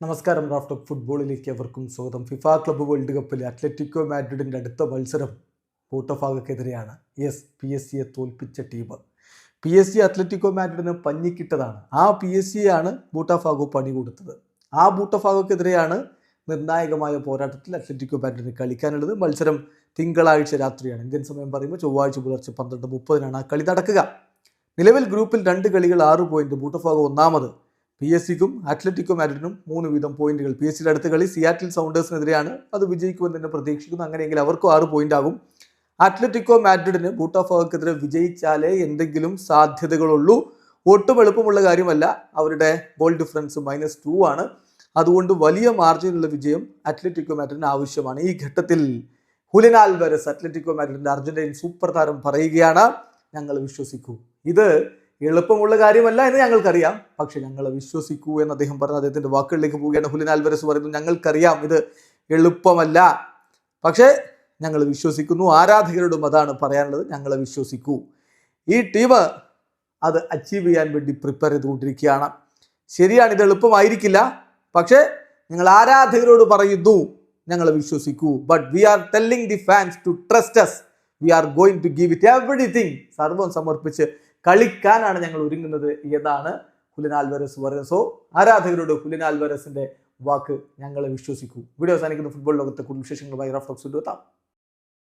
നമസ്കാരം റാഫ്റ്റ് ഫുട്ബോളിലേക്ക് അവർക്കും സ്വാഗതം. ഫിഫ ക്ലബ്ബ് വേൾഡ് കപ്പിൽ അത്ലറ്റിക്കോ മാഡ്രിഡിന്റെ അടുത്ത മത്സരം ബൂട്ടഫാഗക്കെതിരെയാണ് യെസ് പി എസ് സിയെ തോൽപ്പിച്ച team P S C Atletico മാഡ്രിഡിന് പഞ്ഞിക്കിട്ടതാണ്. ആ പി എസ് സിയാണ് ബൂട്ടഫാഗോ പണി കൊടുത്തത്. ആ ബൂട്ടഫാഗോക്കെതിരെയാണ് നിർണായകമായ പോരാട്ടത്തിൽ അത്ലറ്റിക്കോ മാഡ്രിഡിന് കളിക്കാനുള്ളത്. മത്സരം തിങ്കളാഴ്ച രാത്രിയാണ്. ഇന്ത്യൻ സമയം പറയുമ്പോൾ ചൊവ്വാഴ്ച പുലർച്ചെ പന്ത്രണ്ട് മുപ്പതിനാണ് ആ കളി നടക്കുക. നിലവിൽ ഗ്രൂപ്പിൽ രണ്ട് കളികൾ ആറ് പോയിന്റ് ബൂട്ടഫാഗോ ഒന്നാമത്. പി എസ് സിക്കും അത്ലറ്റിക്കോ മാഡ്രിഡിനും മൂന്ന് വീതം പോയിന്റുകൾ. പി എസ് സിയുടെ അടുത്ത കളി സിയാറ്റിൽ സൗണ്ടേഴ്സിനെതിരെയാണ് അത് വിജയിക്കുമെന്ന് തന്നെ പ്രതീക്ഷിക്കുന്നു. അങ്ങനെയെങ്കിൽ അവർക്കും ആറ് പോയിന്റ് ആകും അത്ലറ്റിക്കോ മാഡ്രിഡിന് ബൂട്ടാഫോക്കെതിരെ വിജയിച്ചാലേ എന്തെങ്കിലും സാധ്യതകളുള്ളൂ. ഒട്ടും എളുപ്പമുള്ള കാര്യമല്ല. അവരുടെ ഗോൾ ഡിഫറൻസ് മൈനസ് ടു ആണ്. അതുകൊണ്ട് വലിയ മാർജിനുള്ള വിജയം അത്ലറ്റിക്കോ മാഡ്രിഡിന് ആവശ്യമാണ്. ഈ ഘട്ടത്തിൽ ഹുലിൻ ആൽവരസ് അത്ലറ്റിക്കോ മാഡ്രിഡിന്റെ അർജന്റീൻ സൂപ്പർ താരം പറയുകയാണ്. ഞങ്ങൾ വിശ്വസിക്കൂ. ഇത് എളുപ്പമുള്ള കാര്യമല്ല എന്ന് ഞങ്ങൾക്കറിയാം. പക്ഷെ ഞങ്ങൾ വിശ്വസിക്കൂ എന്ന് അദ്ദേഹം പറഞ്ഞ അദ്ദേഹത്തിന്റെ വാക്കുകളിലേക്ക് പോവുകയാണ്. ഹുലിൻ ആൽവരസ് പറയുന്നു ഞങ്ങൾക്കറിയാം ഇത് എളുപ്പമല്ല. പക്ഷേ ഞങ്ങൾ വിശ്വസിക്കുന്നു. ആരാധകരോടും അതാണ് പറയാനുള്ളത്. ഞങ്ങൾ വിശ്വസിക്കൂ. ഈ ടീം അത് അച്ചീവ് ചെയ്യാൻ വേണ്ടി പ്രിപ്പയർ ചെയ്തുകൊണ്ടിരിക്കുകയാണ്. ശരിയാണ് ഇത് എളുപ്പമായിരിക്കില്ല. പക്ഷേ ഞങ്ങൾ ആരാധകരോട് പറയുന്നു ഞങ്ങൾ വിശ്വസിക്കൂ. But we are telling the fans to trust us we are going to give it everything സർവം സമർപ്പിച്ച് കളിക്കാനാണ് ഞങ്ങൾ ഒരുങ്ങുന്നത് എന്നാണ് ഹുലിൻ ആൽവരസ് പറയുന്നത്. സോ ആരാധകരോട് ഹുലിൻ വാക്ക് ഞങ്ങളെ വിശ്വസിക്കൂ. വീഡിയോ അവസാനിക്കുന്ന. ഫുട്ബോൾ ലോകത്തെ കൂടുതൽ വിശേഷങ്ങളുമായി റഫ് ടോക്സ്